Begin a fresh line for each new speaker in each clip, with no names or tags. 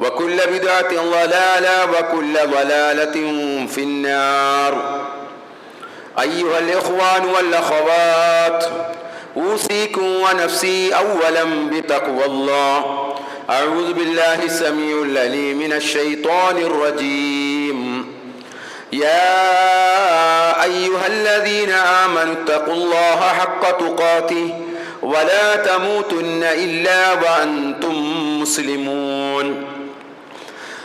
وكل بدعة ضلالة وكل ضلالة في النار. أيها الإخوان والأخوات أوصيكم ونفسي أولا بتقوى الله. أعوذ بالله السميع العليم من الشيطان الرجيم. يا أيها الذين آمنوا اتقوا الله حق تقاته ولا تموتن إلا وأنتم مسلمون.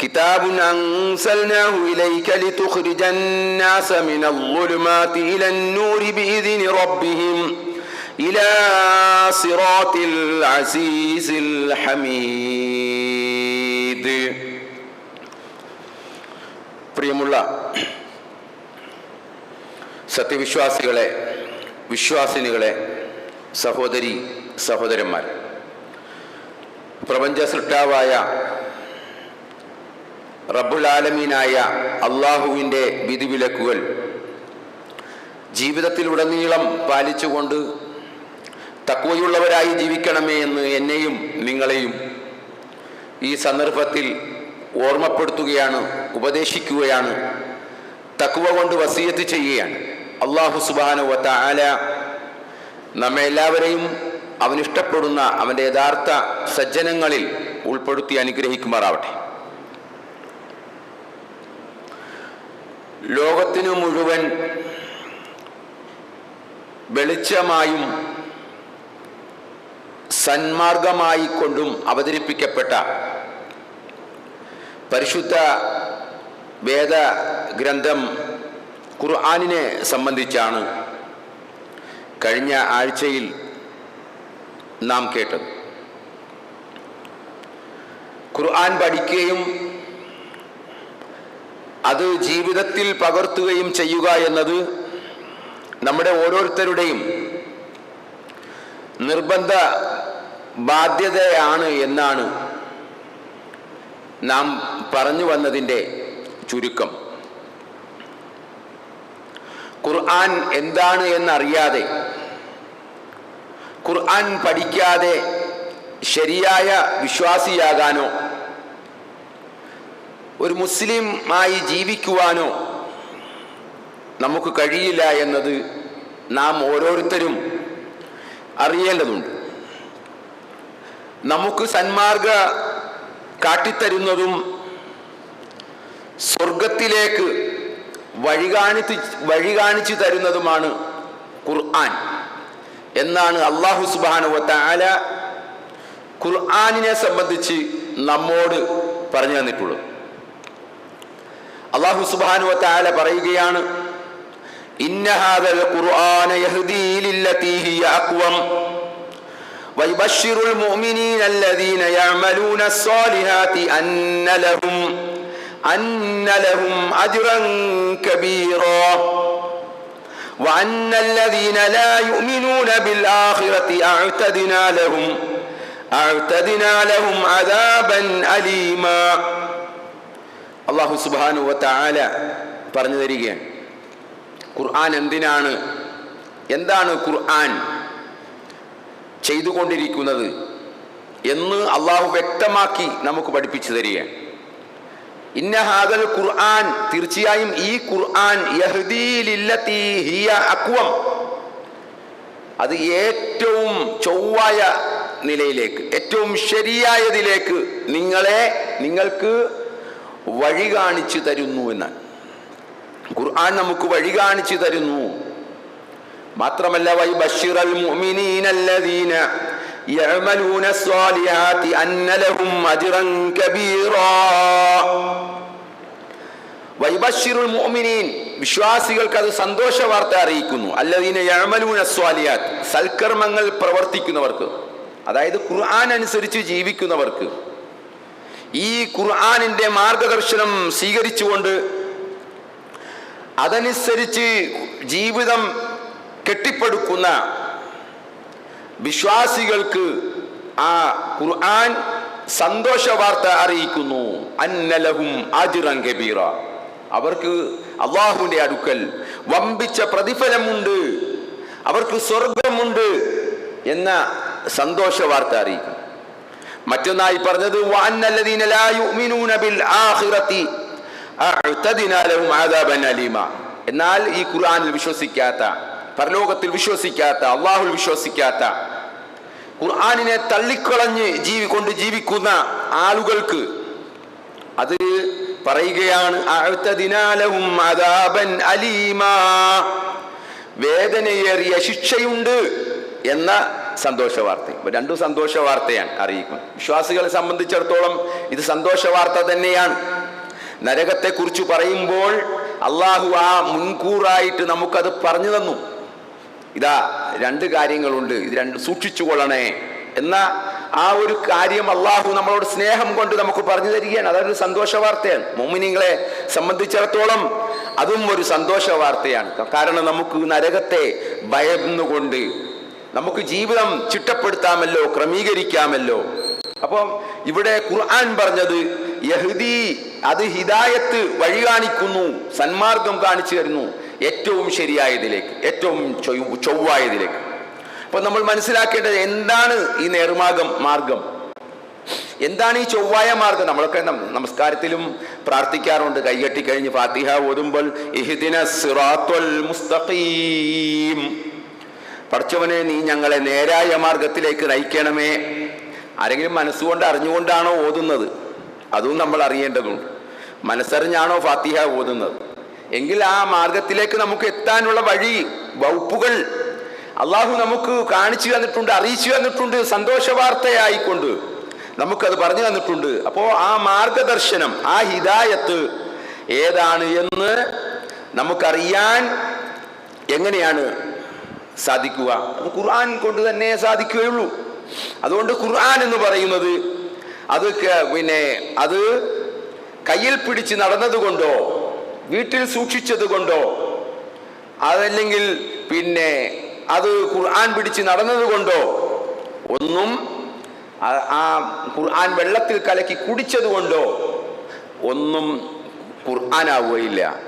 كتاب أنزلناه إليك لتخرج الناس من الظلمات إلى النور بإذن ربهم إلى صراط العزيز الحميد പ്രിയമുള്ള സത്യവിശ്വാസികളെ വിശ്വാസിനികളെ സഹോദരി സഹോദരന്മാർ പ്രപഞ്ച സൃഷ്ടാവായ റബ്ബുൽ ആലമീനായ അള്ളാഹുവിന്റെ വിധിവിലക്കുകൾ. ജീവിതത്തിലുടനീളം പാലിച്ചുകൊണ്ട് തക്കുവയുള്ളവരായി ജീവിക്കണമേ എന്ന് എന്നെയും നിങ്ങളെയും ഈ സന്ദർഭത്തിൽ ഓർമ്മപ്പെടുത്തുകയാണ് ഉപദേശിക്കുകയാണ്. തക്കുവ കൊണ്ട് വസീയത്ത് ചെയ്യുകയാണ്. അള്ളാഹു സുബാനുവത്ത ആല നമ്മെ എല്ലാവരെയും അവനിഷ്ടപ്പെടുന്ന അവന്റെ യഥാർത്ഥ സജ്ജനങ്ങളിൽ ഉൾപ്പെടുത്തി അനുഗ്രഹിക്കുമാറാവട്ടെ. ലോകത്തിനു മുഴുവൻ വെളിച്ചമായും സന്മാർഗമായി കൊണ്ടും അവതരിപ്പിക്കപ്പെട്ട പരിശുദ്ധ വേദ ഗ്രന്ഥം ഖുർആാനിനെ സംബന്ധിച്ചാണ് കഴിഞ്ഞ ആഴ്ചയിൽ നാം കേട്ടത്. ഖുർആൻ പഠിക്കുകയും അത് ജീവിതത്തിൽ പകർത്തുകയും ചെയ്യുക എന്നത് നമ്മുടെ ഓരോരുത്തരുടെയും നിർബന്ധ ബാധ്യതയാണ് എന്നാണ് നാം പറഞ്ഞു വന്നതിന്റെ ചുരുക്കം. ഖുർആൻ എന്താണ് എന്നറിയാതെ ഖുർആൻ പഠിക്കാതെ ശരിയായ വിശ്വാസിയാകാനോ ഒരു മുസ്ലിമായി ജീവിക്കുവാനോ നമുക്ക് കഴിയില്ല എന്നത് നാം ഓരോരുത്തരും അറിയേണ്ടതുണ്ട്. നമുക്ക് സന്മാർഗ കാട്ടിത്തരുന്നതും സ്വർഗത്തിലേക്ക് വഴി കാണിച്ച് വഴി കാണിച്ചു തരുന്നതുമാണ് ഖുർആൻ. എന്നാണ് അള്ളാഹു സുബാനുവത്തായ ഖുർആാനിനെ സംബന്ധിച്ച് നമ്മോട് പറഞ്ഞു തന്നിട്ടുള്ളത്. അള്ളാഹു സുബാനുവത്ത ആല പറയുകയാണ് إن هذا القرآن يهدي للتي هي أقوم ويبشر المؤمنين الذين يعملون الصالحات أن لهم أن لهم أجرا كبيرا وأن الذين لا يؤمنون بالآخرة أعتدنا لهم أعتدنا لهم عذابا أليما അള്ളാഹു സുബാനു ആല പറഞ്ഞു തരികയാണ്. ഖുർആൻ എന്തിനാണ്? എന്താണ് ഖുർആൻ ചെയ്തുകൊണ്ടിരിക്കുന്നത് എന്ന് അള്ളാഹു വ്യക്തമാക്കി നമുക്ക് പഠിപ്പിച്ചു തരികയാണ്. ഇന്ന ഹാദൽ ഖുർആൻ തീർച്ചയായും ഈ ഖുർആൻ ഹിയ അക്വം അത് ഏറ്റവും ചൊവ്വായ നിലയിലേക്ക് ഏറ്റവും ശരിയായതിലേക്ക് നിങ്ങളെ നിങ്ങൾക്ക് വഴി കാണിച്ചു തരുന്നു എന്നാണ് ഖുർആൻ നമുക്ക് വഴി കാണിച്ചു തരുന്നു മാത്രമല്ല വൈ ബഷിറൽ മുഅ്മിനീനല്ലദീന يعملون الصالحات أن لهم أجرا كبيرا വൈബഷിറുൽ മുഅ്മിനീൻ വിശ്വാസികൾക്ക് അത് സന്തോഷ വാർത്ത അറിയിക്കുന്നു അല്ലദീന യഅമലൂന സ്വാലിയാത്ത് സൽക്കർമ്മങ്ങൾ പ്രവർത്തിക്കുന്നവർക്ക് അതായത് ഖുർആൻ അനുസരിച്ച് ജീവിക്കുന്നവർക്ക് ഈ ഖുർആനിന്റെ മാർഗദർശനം സ്വീകരിച്ചുകൊണ്ട് അതനുസരിച്ച് ജീവിതം കെട്ടിപ്പടുക്കുന്ന വിശ്വാസികൾക്ക് ആ ഖുർആൻ സന്തോഷ വാർത്ത അറിയിക്കുന്നു. അന്നലഹും ആജിറൻ കബീറ. അവർക്ക് അള്ളാഹുവിന്റെ അടുക്കൽ വമ്പിച്ച പ്രതിഫലമുണ്ട്. അവർക്ക് സ്വർഗമുണ്ട് എന്ന സന്തോഷ വാർത്ത അറിയിക്കും മറ്റൊന്നായി പറഞ്ഞത് എന്നാൽ ഈ ഖുർആാനിൽ വിശ്വസിക്കാത്ത പരലോകത്തിൽ വിശ്വസിക്കാത്ത അള്ളാഹുൽ വിശ്വസിക്കാത്ത ഖുർആാനിനെ തള്ളിക്കളഞ്ഞ് ജീവി കൊണ്ട് ജീവിക്കുന്ന ആളുകൾക്ക് അത് പറയുകയാണ് അലീമാ. വേദനയേറിയ ശിക്ഷയുണ്ട് എന്ന സന്തോഷ വാർത്ത. ഇപ്പൊ രണ്ടും സന്തോഷ വാർത്തയാണ് അറിയിക്കുന്നത് വിശ്വാസികളെ സംബന്ധിച്ചിടത്തോളം ഇത് സന്തോഷ വാർത്ത തന്നെയാണ്. നരകത്തെ കുറിച്ച് പറയുമ്പോൾ അള്ളാഹു ആ മുൻകൂറായിട്ട് നമുക്കത് പറഞ്ഞു തന്നു. ഇതാ രണ്ട് കാര്യങ്ങളുണ്ട് ഇത് രണ്ട് സൂക്ഷിച്ചു കൊള്ളണേ എന്ന ആ ഒരു കാര്യം അള്ളാഹു നമ്മളോട് സ്നേഹം കൊണ്ട് നമുക്ക് പറഞ്ഞു തരികയാണ്. അതൊരു സന്തോഷ വാർത്തയാണ്. മോമിനിങ്ങളെ സംബന്ധിച്ചിടത്തോളം അതും ഒരു സന്തോഷ വാർത്തയാണ്. കാരണം നമുക്ക് നരകത്തെ ഭയന്നുകൊണ്ട് നമുക്ക് ജീവിതം ചിട്ടപ്പെടുത്താമല്ലോ ക്രമീകരിക്കാമല്ലോ. അപ്പം ഇവിടെ ഖുർആൻ പറഞ്ഞത് യഹ്ദി അത് ഹിദായത്ത് വഴി കാണിക്കുന്നു സന്മാർഗം കാണിച്ചു തരുന്നു. ഏറ്റവും ശരിയായതിലേക്ക് ഏറ്റവും ചൊവ്വ- ചൊവ്വായതിലേക്ക്. അപ്പൊ നമ്മൾ മനസ്സിലാക്കേണ്ടത് എന്താണ് ഈ നേർമാർഗം മാർഗം? എന്താണ് ഈ ചൊവ്വായ മാർഗം? നമ്മളൊക്കെ നമസ്കാരത്തിലും പ്രാർത്ഥിക്കാറുണ്ട്. കൈകെട്ടി കഴിഞ്ഞ് ഫാത്തിഹ ഓതുമ്പോൾ ഇഹ്ദിന സിറാത്തുൽ മുസ്തഖീം. പഠിച്ചവനെ നീ ഞങ്ങളെ നേരായ മാർഗത്തിലേക്ക് നയിക്കണമേ. ആരെങ്കിലും മനസ്സുകൊണ്ട് അറിഞ്ഞുകൊണ്ടാണോ ഓതുന്നത്? അതും നമ്മൾ അറിയേണ്ടതുണ്ട്. മനസ്സറിഞ്ഞാണോ ഫാത്തിഹ ഓതുന്നത്? എങ്കിൽ ആ മാർഗത്തിലേക്ക് നമുക്ക് എത്താനുള്ള വഴി വകുപ്പുകൾ അള്ളാഹു നമുക്ക് കാണിച്ചു തന്നിട്ടുണ്ട് അറിയിച്ചു തന്നിട്ടുണ്ട് സന്തോഷ വാർത്തയായിക്കൊണ്ട് നമുക്കത് പറഞ്ഞു തന്നിട്ടുണ്ട്. അപ്പോൾ ആ മാർഗദർശനം ആ ഹിദായത്ത് ഏതാണ് എന്ന് നമുക്കറിയാൻ എങ്ങനെയാണ് സാധിക്കുക. ഖുർആൻ കൊണ്ട് തന്നെ സാധിക്കുകയുള്ളൂ. അതുകൊണ്ട് ഖുർആൻ എന്ന് പറയുന്നത് അത് പിന്നെ അത് കയ്യിൽ പിടിച്ച് നടന്നതുകൊണ്ടോ വീട്ടിൽ സൂക്ഷിച്ചത് കൊണ്ടോ അതല്ലെങ്കിൽ പിന്നെ അത് ഖുർആൻ പിടിച്ച് നടന്നത് കൊണ്ടോ ഒന്നും ആ- ആ ഖുർആൻ വെള്ളത്തിൽ കലക്കി കുടിച്ചത് കൊണ്ടോ ഒന്നും ഖുർആനാവുകയില്ല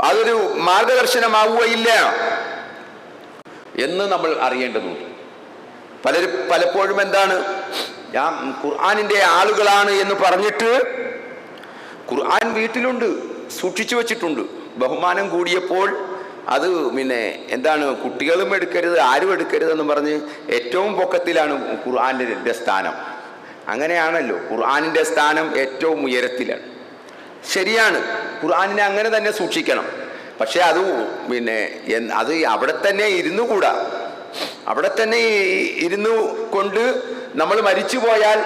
അതൊരു മാർഗദർശനമാവുകയില്ല. എന്ന് നമ്മൾ അറിയേണ്ടതുണ്ട്. പലരും പലപ്പോഴും എന്താണ് ഞാൻ ഖുർആാനിന്റെ ആളുകളാണ് എന്ന് പറഞ്ഞിട്ട് ഖുർആൻ വീട്ടിലുണ്ട് സൂക്ഷിച്ചു വച്ചിട്ടുണ്ട്. ബഹുമാനം കൂടിയപ്പോൾ അത് പിന്നെ എന്താണ് കുട്ടികളും എടുക്കരുത് ആരും എടുക്കരുതെന്ന് പറഞ്ഞ് ഏറ്റവും പൊക്കത്തിലാണ് ഖുർആാനിന്റെ സ്ഥാനം. അങ്ങനെയാണല്ലോ ഖുർആാനിന്റെ സ്ഥാനം ഏറ്റവും ഉയരത്തിലാണ്. ശരിയാണ് ഖുർആാനിനെ അങ്ങനെ തന്നെ സൂക്ഷിക്കണം. പക്ഷെ അത് പിന്നെ അത് അവിടെ തന്നെ ഇരുന്നു കൂടാ. അവിടെ തന്നെ ഇരുന്നു കൊണ്ട് നമ്മൾ മരിച്ചു പോയാൽ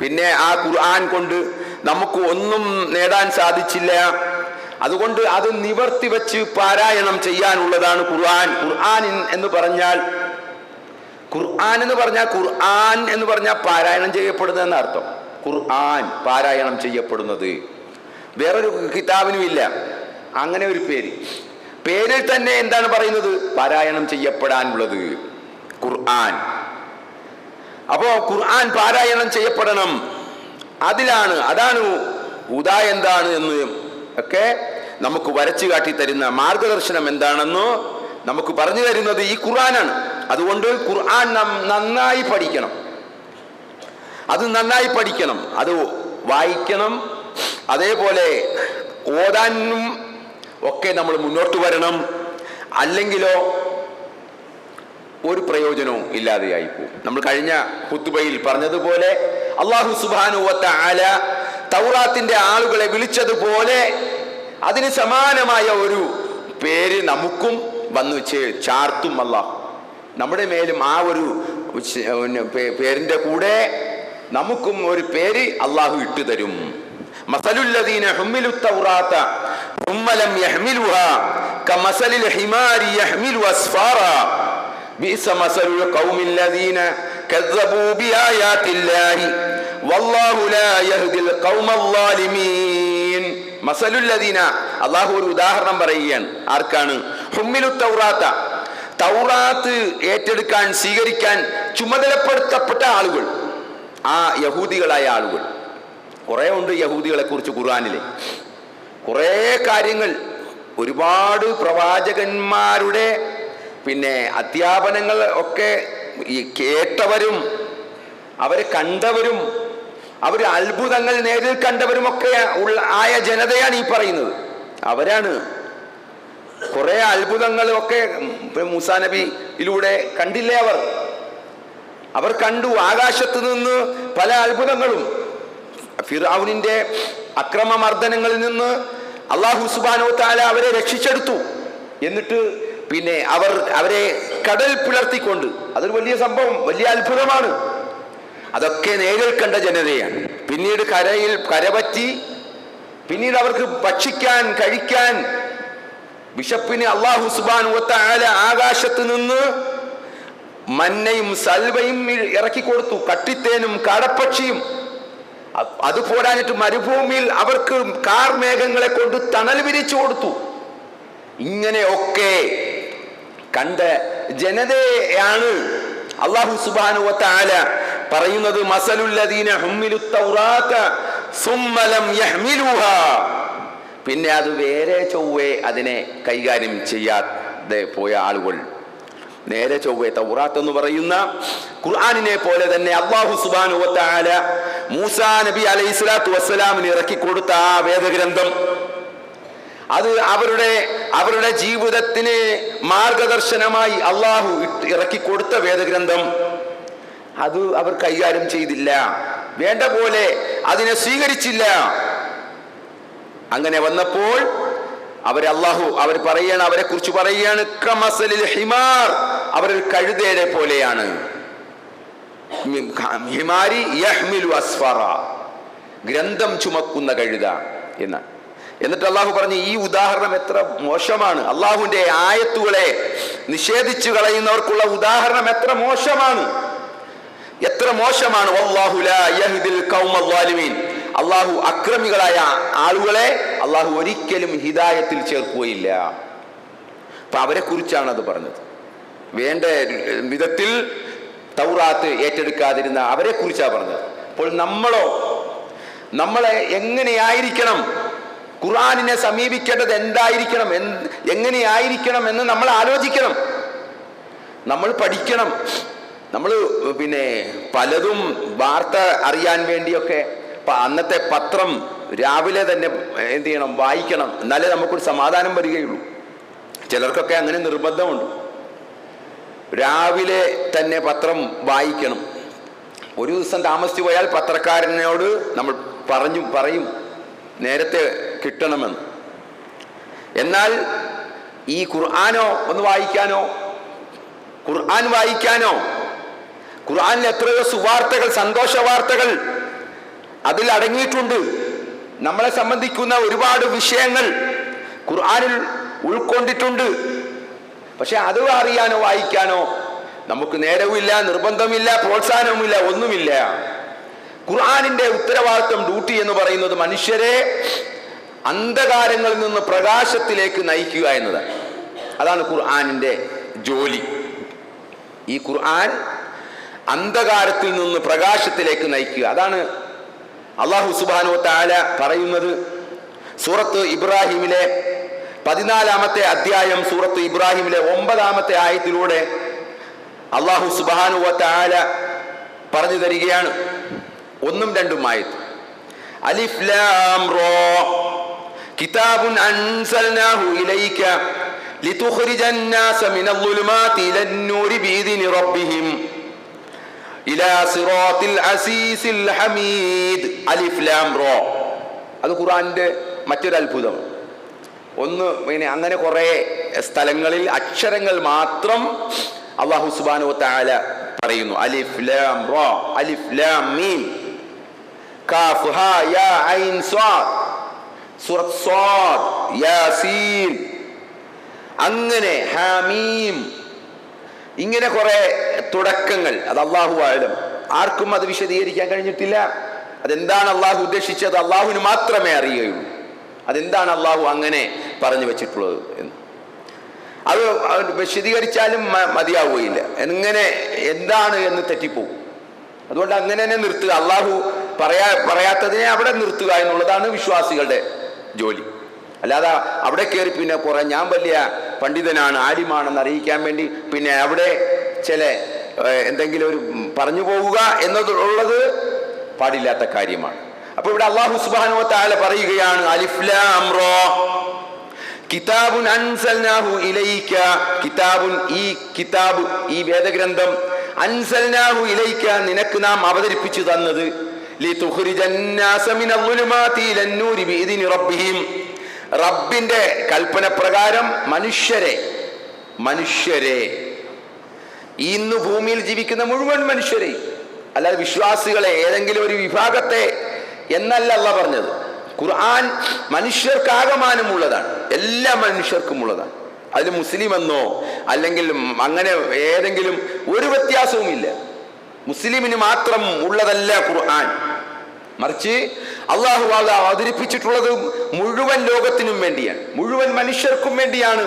പിന്നെ ആ ഖുർആൻ കൊണ്ട് നമുക്ക് ഒന്നും നേടാൻ സാധിച്ചില്ല. അതുകൊണ്ട് അത് നിവർത്തി വെച്ച് പാരായണം ചെയ്യാനുള്ളതാണ് ഖുർആൻ. ഖുർആൻ എന്ന് പറഞ്ഞാൽ ഖുർആൻ എന്ന് പറഞ്ഞാൽ ഖുർആൻ എന്ന് പറഞ്ഞാൽ പാരായണം ചെയ്യപ്പെടുന്നത് എന്ന അർത്ഥം. ഖുർആൻ പാരായണം ചെയ്യപ്പെടുന്നത്. വേറൊരു കിതാബിനും ഇല്ല. അങ്ങനെ ഒരു പേര്. പേരിൽ തന്നെ എന്താണ് പറയുന്നത്? പാരായണം ചെയ്യപ്പെടാനുള്ളത്. ഖുർആൻ. അപ്പോ ഖുർആൻ പാരായണം ചെയ്യപ്പെടണം. അതിലാണ് അതാണ് ഉദ എന്താണ് എന്ന് ഒക്കെ നമുക്ക് വരച്ചു കാട്ടി തരുന്ന മാർഗദർശനം എന്താണെന്ന് നമുക്ക് പറഞ്ഞു തരുന്നത് ഈ ഖുർആനാണ്. അതുകൊണ്ട് ഖുർആൻ നാം നന്നായി പഠിക്കണം. അത് നന്നായി പഠിക്കണം. അത് വായിക്കണം. അതേപോലെ ഓതാനും ഒക്കെ നമ്മൾ മുന്നോട്ട് വരണം. അല്ലെങ്കിലോ ഒരു പ്രയോജനവും ഇല്ലാതെയായി പോകും. നമ്മൾ കഴിഞ്ഞ കുത്തുബയിൽ പറഞ്ഞതുപോലെ അള്ളാഹു സുബാനുവത്ത ആല തൗറാത്തിന്റെ ആളുകളെ വിളിച്ചതുപോലെ അതിന് സമാനമായ ഒരു പേര് നമുക്കും വന്നു ചാർത്തും അള്ളാഹു നമ്മുടെ മേലും ആ ഒരു പേരിന്റെ കൂടെ നമുക്കും ഒരു പേര് അള്ളാഹു ഇട്ടു തരും മസലുല്ലദീന ഹുമ്മിലു തൗറാത്ത ഉമ്മലം യഹ്മിലുഹ കമസലിൽ ഹിമാരി യഹ്മിലു അസ്ഫാറ. ബിസ മസലുൽ ഖൗമിൽ ലദീന കദ്ദബൂ ബിആയാത്തില്ലാഹി വല്ലാഹു ലാ യഹ്ദിൽ ഖൗമൽ ളാലിമീൻ മസലുല്ലദീന അള്ളാഹു ഒരു ഉദാഹരണം പറയുകയാണ്. ആർക്കാണ്? ഹുമ്മിലു തൗറാത്ത. തൗറാത്ത് ഏറ്റെടുക്കാൻ സ്വീകരിക്കാൻ ചുമതലപ്പെടുത്തപ്പെട്ട ആളുകൾ. ആ യഹൂദികളായ ആളുകൾ. കുറേ ഉണ്ട് യഹൂദികളെ കുറിച്ച് ഖുർആാനിലെ. കുറേ കാര്യങ്ങൾ. ഒരുപാട് പ്രവാചകന്മാരുടെ പിന്നെ അധ്യാപനങ്ങൾ ഒക്കെ ഈ കേട്ടവരും അവരെ കണ്ടവരും അവർ അത്ഭുതങ്ങൾ നേരിൽ കണ്ടവരും ഒക്കെ ഉള്ള ആയ ജനതയാണ് ഈ പറയുന്നത്. അവരാണ്. കുറെ അത്ഭുതങ്ങളൊക്കെ മൂസാ നബിയിലൂടെ കണ്ടില്ലേ അവർ? അവർ കണ്ടു. ആകാശത്ത് നിന്ന് പല അത്ഭുതങ്ങളും. ഫിറാവുനിന്റെ അക്രമമർദ്ദനങ്ങളിൽ നിന്ന് അള്ളാഹു സുബാനോ താല അവരെ രക്ഷിച്ചെടുത്തു. എന്നിട്ട് പിന്നെ അവർ അവരെ കടൽ പിളർത്തിക്കൊണ്ട് അതൊരു വലിയ സംഭവം വലിയ അത്ഭുതമാണ്. അതൊക്കെ നേരിൽ കണ്ട ജനതയാണ്. പിന്നീട് കരയിൽ കരപറ്റി പിന്നീട് അവർക്ക് ഭക്ഷിക്കാൻ കഴിക്കാൻ ബിഷപ്പിന് അള്ളാഹു സുബാൻ ആല ആകാശത്ത് നിന്ന് മന്നയും സൽവയും ഇറക്കി കൊടുത്തു കട്ടിത്തേനും കാടപ്പക്ഷിയും അത് പോരാഞ്ഞിട്ട് മരുഭൂമിയിൽ അവർക്ക് കാർമേഘങ്ങളെ കൊണ്ട് തണൽ വിരിച്ചു കൊടുത്തു. ഇങ്ങനെയൊക്കെ കണ്ട ജനതയാണ് അള്ളാഹു സുബാനുവത്ത ആല പറയുന്നത് പിന്നെ അത് വേറെ ചൊവ്വേ അതിനെ കൈകാര്യം ചെയ്യാതെ പോയ ആളുകൾ. നേരെ ചൊവ്വേ തൗറാത്ത് എന്ന് പറയുന്ന ഖുർആാനിനെ പോലെ തന്നെ അള്ളാഹു സുബാനു ആല മൂസാ നബി അലൈഹി സ്വലാത്തു വസ്സലാമിന് ഇറക്കി കൊടുത്ത ആ വേദഗ്രന്ഥം. അത് അവരുടെ അവരുടെ ജീവിതത്തിന് മാർഗദർശനമായി അള്ളാഹു ഇറക്കി കൊടുത്ത വേദഗ്രന്ഥം. അത് അവർ കൈകാര്യം ചെയ്തില്ല. വേണ്ട പോലെ അതിനെ സ്വീകരിച്ചില്ല. അങ്ങനെ വന്നപ്പോൾ അവർ അള്ളാഹു അവർ പറയാണ് അവരെ കുറിച്ച് പറയുകയാണ് ഹിമാർ. അവരൊരു കഴുതയുടെ പോലെയാണ്. ഹിമാരി യഹ്മിലു അസ്ഫറ. ഗ്രന്ഥം ചുമക്കുന്ന കഴുത എന്ന്. എന്നിട്ട് അള്ളാഹു പറഞ്ഞു ഈ ഉദാഹരണം എത്ര മോശമാണ്. അള്ളാഹുവിന്റെ ആയത്തുകളെ നിഷേധിച്ചു കളയുന്നവർക്കുള്ള ഉദാഹരണം എത്ര മോശമാണ്. എത്ര മോശമാണ്. അള്ളാഹു അക്രമികളായ ആളുകളെ അള്ളാഹു ഒരിക്കലും ഹിദായത്തിൽ ചേർക്കുകയില്ല. അപ്പൊ അവരെ കുറിച്ചാണ് അത് പറഞ്ഞത്. വേണ്ട വിധത്തിൽ തൗറാത്ത് ഏറ്റെടുക്കാതിരുന്ന അവരെ കുറിച്ചാണ് പറഞ്ഞത്. അപ്പോൾ നമ്മളോ നമ്മളെ എങ്ങനെയായിരിക്കണം ഖുറാനിനെ സമീപിക്കേണ്ടത് എന്തായിരിക്കണം എന്ത് എങ്ങനെയായിരിക്കണം എന്ന് നമ്മൾ ആലോചിക്കണം. നമ്മൾ പഠിക്കണം. നമ്മൾ പിന്നെ പലതും വാർത്ത അറിയാൻ വേണ്ടിയൊക്കെ അന്നത്തെ പത്രം രാവിലെ തന്നെ എന്ത് ചെയ്യണം? വായിക്കണം. എന്നാലേ നമുക്കൊരു സമാധാനം വരികയുള്ളൂ. ചിലർക്കൊക്കെ അങ്ങനെ നിർബന്ധമുണ്ട്. രാവിലെ തന്നെ പത്രം വായിക്കണം. ഒരു ദിവസം താമസിച്ചു പോയാൽ പത്രക്കാരനോട് നമ്മൾ പറഞ്ഞു പറയും നേരത്തെ കിട്ടണമെന്ന്. എന്നാൽ ഈ ഖുർആാനോ ഒന്ന് വായിക്കാനോ? ഖുർആൻ വായിക്കാനോ? ഖുർആനിൽ എത്രയോ സുവാർത്തകൾ സന്തോഷ വാർത്തകൾ അതിൽ അടങ്ങിയിട്ടുണ്ട്. നമ്മളെ സംബന്ധിക്കുന്ന ഒരുപാട് വിഷയങ്ങൾ ഖുർആനിൽ ഉൾക്കൊണ്ടിട്ടുണ്ട്. പക്ഷെ അത് അറിയാനോ വായിക്കാനോ നമുക്ക് നേരവുമില്ല നിർബന്ധമില്ല പ്രോത്സാഹനവുമില്ല ഒന്നുമില്ല. ഖുർആനിന്റെ ഉത്തരവാദിത്വം ഡ്യൂട്ടി എന്ന് പറയുന്നത് മനുഷ്യരെ അന്ധകാരങ്ങളിൽ നിന്ന് പ്രകാശത്തിലേക്ക് നയിക്കുക എന്നതാണ്. അതാണ് ഖുർആനിന്റെ ജോലി. ഈ ഖുർആൻ അന്ധകാരത്തിൽ നിന്ന് പ്രകാശത്തിലേക്ക് നയിക്കുക. അതാണ് അള്ളാഹു സുബാനു താല പറയുന്നത്. സൂറത്ത് ഇബ്രാഹിമിലെ പതിനാലാമത്തെ അധ്യായം സൂറത്ത് ഇബ്രാഹിമിലെ ഒമ്പതാമത്തെ ആയത്തിലൂടെ അള്ളാഹു സുബാനു താല പറഞ്ഞു തരികയാണ് ഒന്നും രണ്ടും ആയത്ത് അലിഫ് ലാം റോ കിതാബുൻ അൻസൽനാഹു ഇലൈക لتخرج الناس من الظلمات إلى النور بإذن ربهم إلى صراط العزيز الحميد അലിഫ് ലാം റോ അത് ഖുർആന്റെ മറ്റൊരു അത്ഭുതം ഒന്ന് പിന്നെ അങ്ങനെ കുറേ സ്ഥലങ്ങളിൽ അക്ഷരങ്ങൾ മാത്രം അള്ളാഹു സുബാനു താല പറയുന്നു. അലിഫ് ലാം റോ അലിഫ് ലാം മീം. കാഫ് യാ ഐൻ സൂറത്ത് യാസീൻ. അങ്ങനെ ഹാമീം ഇങ്ങനെ കുറെ തുടക്കങ്ങൾ. അത് അള്ളാഹു ആയാലും ആർക്കും അത് വിശദീകരിക്കാൻ കഴിഞ്ഞിട്ടില്ല. അതെന്താണ് അള്ളാഹു ഉദ്ദേശിച്ചത്? അള്ളാഹുവിന് മാത്രമേ അറിയുകയുള്ളൂ. അതെന്താണ് അള്ളാഹു അങ്ങനെ പറഞ്ഞു വെച്ചിട്ടുള്ളത് എന്ന്. അത് വിശദീകരിച്ചാലും മതിയാവുകയില്ല. എങ്ങനെ എന്താണ് എന്ന് തെറ്റിപ്പോവും. അതുകൊണ്ട് അങ്ങനെ തന്നെ നിർത്തുക. അള്ളാഹു പറയാ പറയാത്തതിനെ അവിടെ നിർത്തുക എന്നുള്ളതാണ് വിശ്വാസികളുടെ ജോലി. അല്ലാതെ അവിടെ കയറി പിന്നെ കുറെ ഞാൻ വലിയ പണ്ഡിതനാണ് ആര്യമാണെന്ന് അറിയിക്കാൻ വേണ്ടി പിന്നെ അവിടെ ചില എന്തെങ്കിലും ഒരു പറഞ്ഞു പോവുക എന്നതുള്ളത് പാടില്ലാത്ത കാര്യമാണ്. അപ്പൊ ഇവിടെ അള്ളാഹു സുബാനോ താല പറയുകയാണ് കിതാബുൻ അൻസൽനാഹു ഇലൈക കിതാബുൻ ഈ കിതാബ് ഈ വേദഗ്രന്ഥം അൻസൽനാഹു ഇലൈക നിനക്ക് നാം അവതരിപ്പിച്ചു തന്നത്. റബ്ബിന്റെ കൽപ്പന പ്രകാരം മനുഷ്യരെ മനുഷ്യരെ ഇന്ന് ഭൂമിയിൽ ജീവിക്കുന്ന മുഴുവൻ മനുഷ്യരെ അല്ലാതെ വിശ്വാസികളെ ഏതെങ്കിലും ഒരു വിഭാഗത്തെ എന്നല്ല അല്ല പറഞ്ഞത്. ഖുർആൻ മനുഷ്യർക്കാകമാനമുള്ളതാണ്. എല്ലാ മനുഷ്യർക്കും ഉള്ളതാണ് അതിൽ മുസ്ലിം എന്നോ അല്ലെങ്കിൽ അങ്ങനെ ഏതെങ്കിലും ഒരു വ്യത്യാസവുമില്ല. മുസ്ലിമിന് മാത്രം ഉള്ളതല്ല ഖുർആൻ. മറിച്ച് അള്ളാഹു അവതരിപ്പിച്ചിട്ടുള്ളത് മുഴുവൻ ലോകത്തിനും വേണ്ടിയാണ്. മുഴുവൻ മനുഷ്യർക്കും വേണ്ടിയാണ്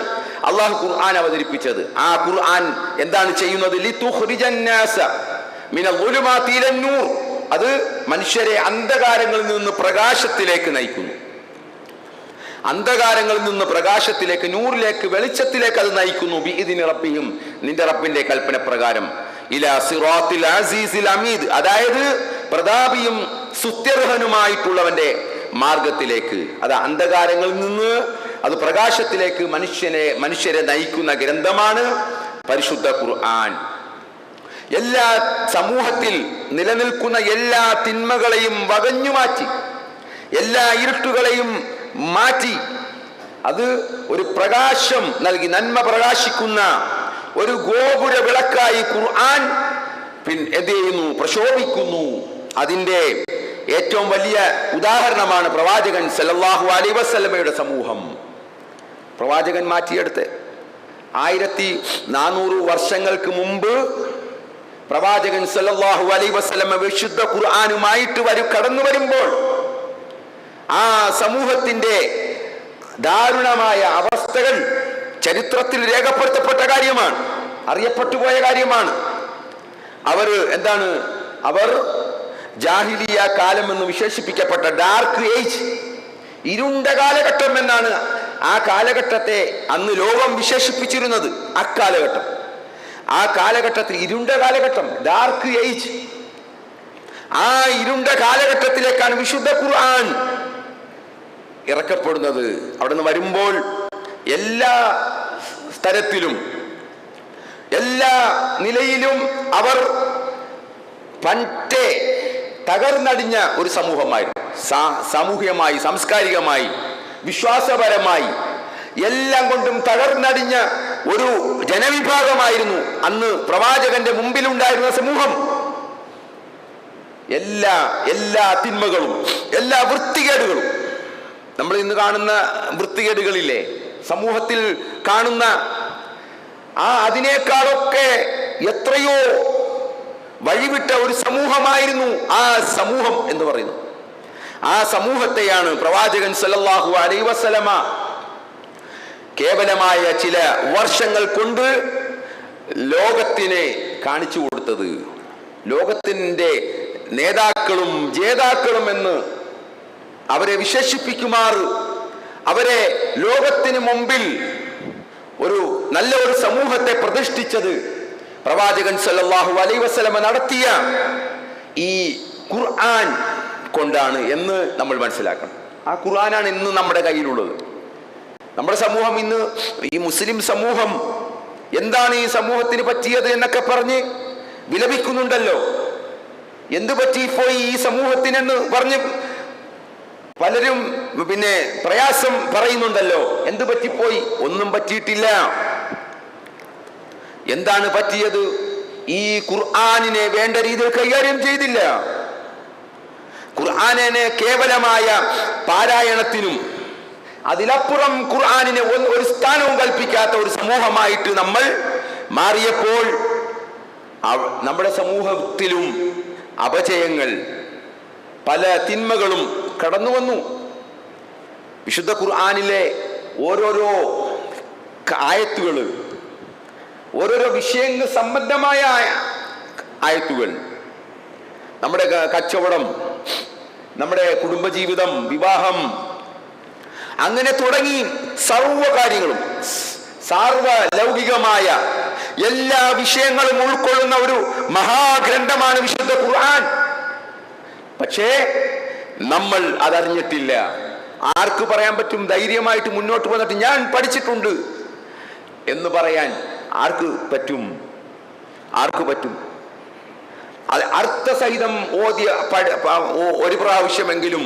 അള്ളാഹു ഖുർആൻ അവതരിപ്പിച്ചത്. ആ ഖുർആൻ എന്താണ് ചെയ്യുന്നത്? അത് മനുഷ്യരെ അന്ധകാരങ്ങളിൽ നിന്ന് പ്രകാശത്തിലേക്ക് നയിക്കുന്നു. അന്ധകാരങ്ങളിൽ നിന്ന് പ്രകാശത്തിലേക്ക് നൂറിലേക്ക് വെളിച്ചത്തിലേക്ക് അത് നയിക്കുന്നു. ഇതിനിറപ്പിയും നിന്റെ റബ്ബിന്റെ കൽപ്പന പ്രകാരം. ഇലാ അമീദ് അതായത് പ്രതാപിയും സുത്യർഹനുമായിട്ടുള്ളവന്റെ മാർഗത്തിലേക്ക്. അത് അന്ധകാരങ്ങളിൽ നിന്ന് അത് പ്രകാശത്തിലേക്ക് മനുഷ്യനെ മനുഷ്യരെ നയിക്കുന്ന ഗ്രന്ഥമാണ് പരിശുദ്ധ ഖുർആൻ. എല്ലാ സമൂഹത്തിൽ നിലനിൽക്കുന്ന എല്ലാ തിന്മകളെയും വകഞ്ഞു മാറ്റി എല്ലാ ഇരുട്ടുകളെയും മാറ്റി അത് ഒരു പ്രകാശം നൽകി നന്മ പ്രകാശിക്കുന്ന ഒരു ഗോപുര വിളക്കായി ഖുർആൻ പിൻ എന്ത് ചെയ്യുന്നു പ്രശോഭിക്കുന്നു. അതിന്റെ ഏറ്റവും വലിയ ഉദാഹരണമാണ് പ്രവാചകൻ സല്ലല്ലാഹു അലൈ വസല്ലമയുടെ സമൂഹം. പ്രവാചകൻ മാറ്റിയെടുത്ത്. ആയിരത്തി നാനൂറ് വർഷങ്ങൾക്ക് മുമ്പ് പ്രവാചകൻ സല്ലാഹു അലൈ വസ്ലമ വിശുദ്ധ ഖുർആാനുമായിട്ട് വരും കടന്നു വരുമ്പോൾ ആ സമൂഹത്തിന്റെ ദാരുണമായ അവസ്ഥകൾ ചരിത്രത്തിൽ രേഖപ്പെടുത്തപ്പെട്ട കാര്യമാണ്. അറിയപ്പെട്ടു പോയ കാര്യമാണ്. അവർ എന്താണ്? അവർ ജാഹിലിയ കാലം എന്ന് വിശേഷിപ്പിക്കപ്പെട്ട ഡാർക്ക് ഏജ് ഇരുണ്ട കാലഘട്ടം എന്നാണ് ആ കാലഘട്ടത്തെ അന്ന് ലോകം വിശേഷിപ്പിച്ചിരുന്നത്. അക്കാലഘട്ടം. ആ കാലഘട്ടത്തിൽ ഇരുണ്ട കാലഘട്ടം ഡാർക്ക് ഏജ് ആ ഇരുണ്ട കാലഘട്ടത്തിലേക്കാണ് വിശുദ്ധ ഖുർആൻ ഇറക്കപ്പെടുന്നത്. അവിടെ നിന്ന് വരുമ്പോൾ എല്ലാ സ്ഥലത്തിലും എല്ലാ നിലയിലും അവർ പറ്റേ തകർന്നടിഞ്ഞ ഒരു സമൂഹമായിരുന്നു. സാ- സാമൂഹികമായി സാംസ്കാരികമായി വിശ്വാസപരമായി എല്ലാം കൊണ്ടും തകർന്നടിഞ്ഞ ഒരു ജനവിഭാഗമായിരുന്നു അന്ന് പ്രവാചകന്റെ മുമ്പിലുണ്ടായിരുന്ന സമൂഹം. എല്ലാ എല്ലാ തിന്മകളും എല്ലാ വൃത്തികേടുകളും. നമ്മൾ ഇന്ന് കാണുന്ന വൃത്തികേടുകളില്ലേ? സമൂഹത്തിൽ കാണുന്ന ആ അതിനേക്കാളൊക്കെ എത്രയോ വഴിവിട്ട ഒരു സമൂഹമായിരുന്നു ആ സമൂഹം എന്ന് പറയുന്നു. ആ സമൂഹത്തെയാണ് പ്രവാചകൻ സല്ലല്ലാഹു അലൈഹി വസല്ലമ കേവലമായ ചില വർഷങ്ങൾ കൊണ്ട് ലോകത്തിനെ കാണിച്ചു കൊടുത്തത്. ലോകത്തിന്റെ നേതാക്കളും ജേതാക്കളും എന്ന് അവരെ വിശേഷിപ്പിക്കുമാർ അവരെ ലോകത്തിന് മുമ്പിൽ ഒരു നല്ല ഒരു സമൂഹത്തെ പ്രതിഷ്ഠിച്ചത് പ്രവാചകൻ സല്ലാഹു അലൈ വസ്ലമ നടത്തിയ ഈ ഖുർആൻ കൊണ്ടാണ് എന്ന് നമ്മൾ മനസ്സിലാക്കണം. ആ ഖുർആനാണ് ഇന്ന് നമ്മുടെ കയ്യിലുള്ളത്. നമ്മുടെ സമൂഹം ഇന്ന് ഈ മുസ്ലിം സമൂഹം എന്താണ് ഈ സമൂഹത്തിന് പറ്റിയത് എന്നൊക്കെ പറഞ്ഞ് വിലപിക്കുന്നുണ്ടല്ലോ. എന്തു പറ്റിപ്പോയി ഈ സമൂഹത്തിനെന്ന് പറഞ്ഞ് പലരും പിന്നെ പ്രയാസം പറയുന്നുണ്ടല്ലോ. എന്തു പറ്റിപ്പോയി? ഒന്നും പറ്റിയിട്ടില്ല. എന്താണ് പറ്റിയത്? ഈ ഖുർആാനിനെ വേണ്ട രീതിയിൽ കൈകാര്യം ചെയ്തില്ല. ഖുർആാനിനെ കേവലമായ പാരായണത്തിനും അതിലപ്പുറം ഖുർആാനിനെ ഒരു സ്ഥാനവും കൽപ്പിക്കാത്ത ഒരു സമൂഹമായിട്ട് നമ്മൾ മാറിയപ്പോൾ നമ്മുടെ സമൂഹത്തിലും അപജയങ്ങൾ പല തിന്മകളും കടന്നു വന്നു. വിശുദ്ധ ഖുർആാനിലെ ഓരോരോ ആയത്തുകൾ ഓരോരോ വിഷയങ്ങൾ സംബന്ധമായ ആയത്തുകൾ നമ്മുടെ കച്ചവടം നമ്മുടെ കുടുംബജീവിതം വിവാഹം അങ്ങനെ തുടങ്ങി സർവ കാര്യങ്ങളും സാർവ ലൗകികമായ എല്ലാ വിഷയങ്ങളും ഉൾക്കൊള്ളുന്ന ഒരു മഹാഗ്രന്ഥമാണ് വിശുദ്ധ ഖുർആൻ. പക്ഷേ നമ്മൾ അതറിഞ്ഞിട്ടില്ല. ആർക്ക് പറയാൻ പറ്റും? ധൈര്യമായിട്ട് മുന്നോട്ട് വന്നിട്ട് ഞാൻ പഠിച്ചിട്ടുണ്ട് എന്ന് പറയാൻ ആർക്ക് പറ്റും? ആർക്ക് പറ്റും? അത് അർത്ഥസഹിതം ഓതിയ ഒരു പ്രാവശ്യമെങ്കിലും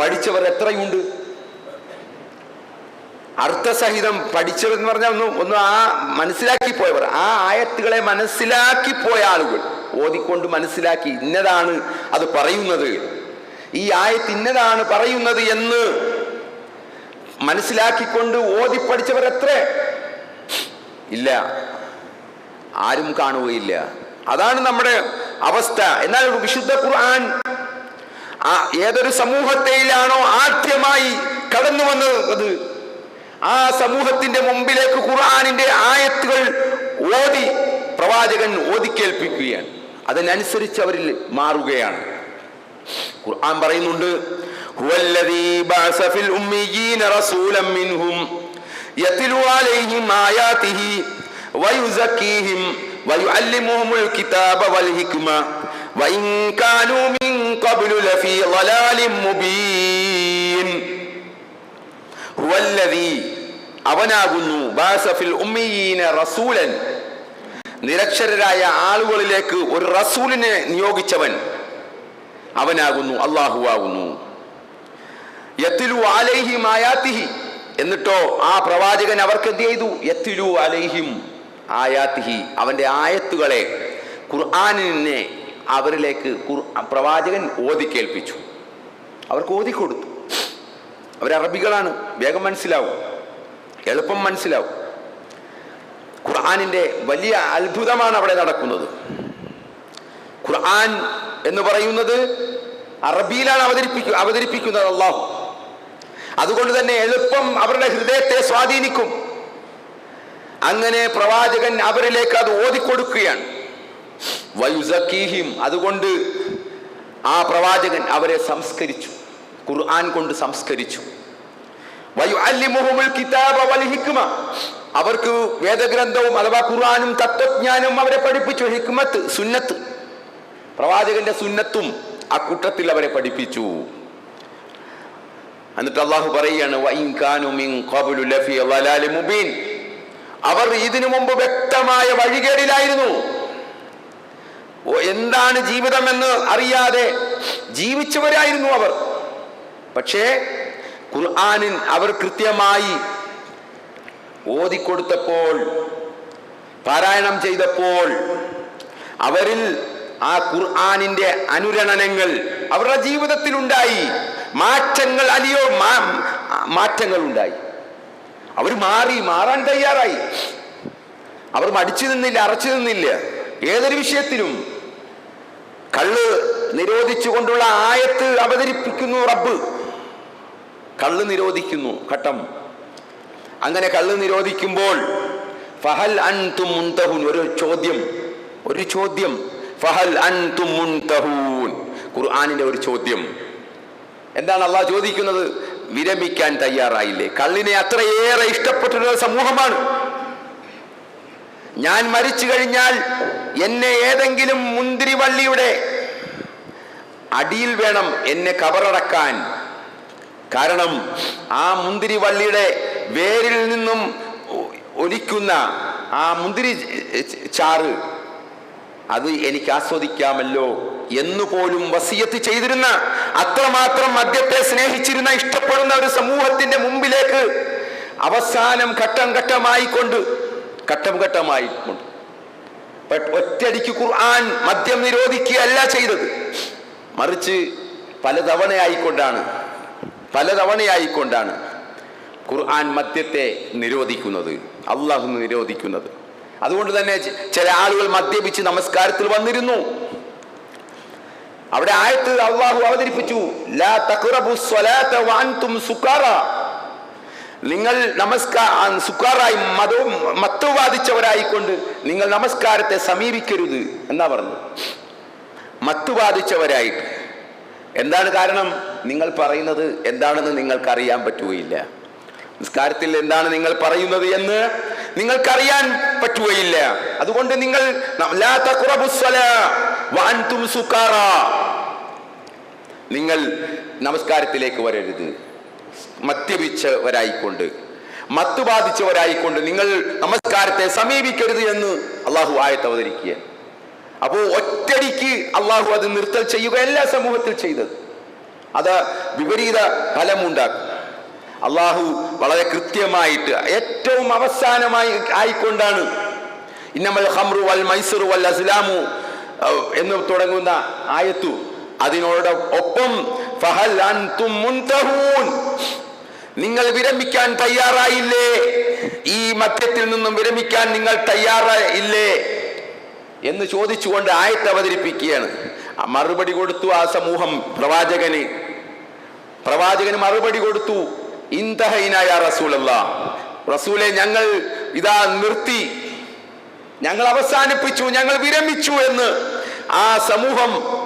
പഠിച്ചവർ എത്രയുണ്ട്? അർത്ഥസഹിതം പഠിച്ചവെന്ന് പറഞ്ഞാൽ ഒന്ന് ഒന്ന് ആ മനസ്സിലാക്കി പോയവർ ആ ആയത്തുകളെ മനസ്സിലാക്കി പോയ ആളുകൾ ഓതിക്കൊണ്ട് മനസ്സിലാക്കി ഇന്നതാണ് അത് പറയുന്നത്. ഈ ആയത്ത് ഇന്നതാണ് പറയുന്നത് എന്ന് മനസ്സിലാക്കിക്കൊണ്ട് ഓതി പഠിച്ചവർ എത്ര? ഇല്ല. ആരും കാണുകയില്ല. അതാണ് നമ്മുടെ അവസ്ഥ. എന്നാൽ വിശുദ്ധ ഖുർആൻ ഏതൊരു സമൂഹത്തെയിലാണോ ആദ്യമായി കടന്നു വന്നത് ആ സമൂഹത്തിന്റെ മുമ്പിലേക്ക് ഖുർആാനിന്റെ ആയത്തുകൾ ഓതി പ്രവാചകൻ ഓതിക്കേൽപ്പിക്കുകയാണ്. അതിനനുസരിച്ച് അവരിൽ മാറുകയാണ്. ഖുർആൻ പറയുന്നുണ്ട് യത്ലു അവനാകുന്നു. ബഅസ ഫിൽ ഉമ്മിയീന റസൂലൻ. നിരക്ഷരരായ ആളുകളിലേക്ക് ഒരു റസൂലിനെ നിയോഗിച്ചവൻ അവനാകുന്നു അള്ളാഹു ആകുന്നു. യത്തിലു ആലൈഹി മായാത്തിഹി. എന്നിട്ടോ ആ പ്രവാചകൻ അവർക്ക് എന്ത് ചെയ്തു? യത്തിലു അലൈഹിം ആയാത്തിഹി. അവന്റെ ആയത്തുകളെ ഖുർആാനിനെ അവരിലേക്ക് പ്രവാചകൻ ഓതി കേൾപ്പിച്ചു അവർക്ക് ഓതിക്കൊടുത്തു. അവർ അറബികളാണ്. വേഗം മനസ്സിലാവും. എളുപ്പം മനസ്സിലാവും. ഖുർആാനിന്റെ വലിയ അത്ഭുതമാണ് അവിടെ നടക്കുന്നത്. ഖുർആൻ എന്ന് പറയുന്നത് അറബിയിലാണ് അവതരിപ്പിക്കുക അവതരിപ്പിക്കുന്നത് അള്ളാഹു അതുകൊണ്ട് തന്നെ എളുപ്പം അവരുടെ ഹൃദയത്തെ സ്വാധീനിക്കും. അങ്ങനെ പ്രവാചകൻ അവരിലേക്ക് അത് ഓതിക്കൊടുക്കുകയാണ്. വയുസക്കീഹിം അതുകൊണ്ട് ആ പ്രവാചകൻ അവരെ സംസ്കരിച്ചു. ഖുർആൻ കൊണ്ട് സംസ്കരിച്ചു. അവർക്ക് വേദഗ്രന്ഥവും അഥവാ ഖുർആാനും തത്വജ്ഞാനവും അവരെ പഠിപ്പിച്ചു. ഹിക്മത്ത് സുന്നത്ത്. പ്രവാചകന്റെ സുന്നത്തും ആ കൂട്ടത്തിൽ അവരെ പഠിപ്പിച്ചു. എന്നിട്ട് അള്ളാഹു പറയുകയാണ്. അവർ ഇതിനു മുമ്പ് വ്യക്തമായ വഴികേടിലായിരുന്നു. എന്താണ് ജീവിതമെന്ന് അറിയാതെ ജീവിച്ചവരായിരുന്നു അവർ. പക്ഷേ ഖുർആാനിൻ അവർ കൃത്യമായി ഓതിക്കൊടുത്തപ്പോൾ പാരായണം ചെയ്തപ്പോൾ അവരിൽ ആ ഖുർആനിന്റെ അനുരണനങ്ങൾ അവരുടെ ജീവിതത്തിലുണ്ടായി. മാറ്റങ്ങൾ അലിയോ മാറ്റങ്ങൾ ഉണ്ടായി അവർ മാറി മാറാൻ തയ്യാറായി. അവർ മടിച്ചു നിന്നില്ല അറച്ചു നിന്നില്ല. ഏതൊരു വിഷയത്തിലും കള്ള് നിരോധിച്ചുകൊണ്ടുള്ള ആയത്ത് അവതരിപ്പിക്കുന്നു റബ്ബ്. കള്ള് നിരോധിക്കുന്നു ഘട്ടം. അങ്ങനെ കള്ള് നിരോധിക്കുമ്പോൾ ഫഹൽ അൻതും മുൻതഹൂൻ ഒരു ചോദ്യം ഒരു ചോദ്യം. ഫഹൽ അൻതും മുൻതഹൂൻ ഖുർആാനിന്റെ ഒരു ചോദ്യം. എന്താണ് അള്ളാഹ് ചോദിക്കുന്നത്? വിരമിക്കാൻ തയ്യാറായില്ലേ? കള്ളിനെ അത്രയേറെ ഇഷ്ടപ്പെട്ടിട്ടുള്ള സമൂഹമാണ്. ഞാൻ മരിച്ചു കഴിഞ്ഞാൽ എന്നെ ഏതെങ്കിലും മുന്തിരിവള്ളിയുടെ അടിയിൽ വേണം എന്നെ കബറടക്കാൻ. കാരണം ആ മുന്തിരി വള്ളിയുടെ വേരിൽ നിന്നും ഒലിക്കുന്ന ആ മുന്തിരി ചാറ് അത് എനിക്ക് ആസ്വദിക്കാമല്ലോ എന്നുപോലും വസിയത്ത് ചെയ്തിരുന്ന അത്രമാത്രം മദ്യത്തെ സ്നേഹിച്ചിരുന്ന ഇഷ്ടപ്പെടുന്ന ഒരു സമൂഹത്തിന്റെ മുമ്പിലേക്ക് അവസാനം ഘട്ടം ഘട്ടമായി കൊണ്ട് ഘട്ടം ഘട്ടമായി കൊണ്ട് ഒറ്റയടിക്ക് ഖുർആൻ മദ്യം നിരോധിക്കുകയല്ല ചെയ്തത്. മറിച്ച് പലതവണയായിക്കൊണ്ടാണ് പലതവണയായിക്കൊണ്ടാണ് ഖുർആൻ മദ്യത്തെ നിരോധിക്കുന്നത്. അള്ളാഹു നിരോധിക്കുന്നത്. അതുകൊണ്ട് തന്നെ ചില ആളുകൾ മദ്യപിച്ച് നമസ്കാരത്തിൽ വന്നിരുന്നു. അവിടെ ആയത്ത് അള്ളാഹു അവതരിപ്പിച്ചു. നിങ്ങൾ നമസ്കാര സുക്കാറായി മതവും മത്തുവാദിച്ചവരായിക്കൊണ്ട് നിങ്ങൾ നമസ്കാരത്തെ സമീപിക്കരുത് എന്നാ പറഞ്ഞു. മത്തുവാദിച്ചവരായിട്ട് എന്താണ് കാരണം? നിങ്ങൾ പറയുന്നത് എന്താണെന്ന് നിങ്ങൾക്ക് അറിയാൻ പറ്റുകയില്ല. നിസ്കാരത്തിൽ എന്താണ് നിങ്ങൾ പറയുന്നത് എന്ന് നിങ്ങൾക്കറിയാൻ പറ്റുകയില്ല. അതുകൊണ്ട് നിങ്ങൾ നിങ്ങൾ നമസ്കാരത്തിലേക്ക് വരരുത്. മദ്യപിച്ചവരായിക്കൊണ്ട് മത്തു ബാധിച്ചവരായിക്കൊണ്ട് നിങ്ങൾ നമസ്കാരത്തെ സമീപിക്കരുത് എന്ന് അള്ളാഹു ആയത്ത് അവതരിക്കുക അപ്പോൾ ഒറ്റടിക്ക് അള്ളാഹു അത് നിർത്തൽ ചെയ്യുകയല്ല സമൂഹത്തിൽ ചെയ്തത്. അത് വിപരീത ഫലമുണ്ടാക്കും. അള്ളാഹു വളരെ കൃത്യമായിട്ട് ഏറ്റവും അവസാനമായി ആയിക്കൊണ്ടാണ്. ഇന്നമൽ ഹംറു വൽ മൈസറു വൽ അസ്ലാമു എന്ന് തുടങ്ങുന്ന ആയത്തു. അതിനോട് ഒപ്പം ഫഹൽ അൻതും മുൻതഹൂൻ. നിങ്ങൾ വിരമിക്കാൻ തയ്യാറായില്ലേ? ഈ മദ്യത്തിൽ നിന്നും വിരമിക്കാൻ നിങ്ങൾ തയ്യാറായില്ലേ? എന്ന് ചോദിച്ചുകൊണ്ട് ആയത്ത് അവതരിപ്പിക്കുകയാണ് മറുപടി കൊടുത്തു ആ സമൂഹം പ്രവാചകന്. പ്രവാചകന് മറുപടി കൊടുത്തു ഇന്തഹൈനായ റസൂലല്ല റസൂലെ ഞങ്ങൾ ഇതാ നിർത്തി. ഞങ്ങൾ അവസാനിപ്പിച്ചു ഞങ്ങൾ വിരമിച്ചു എന്ന് ആ സമൂഹം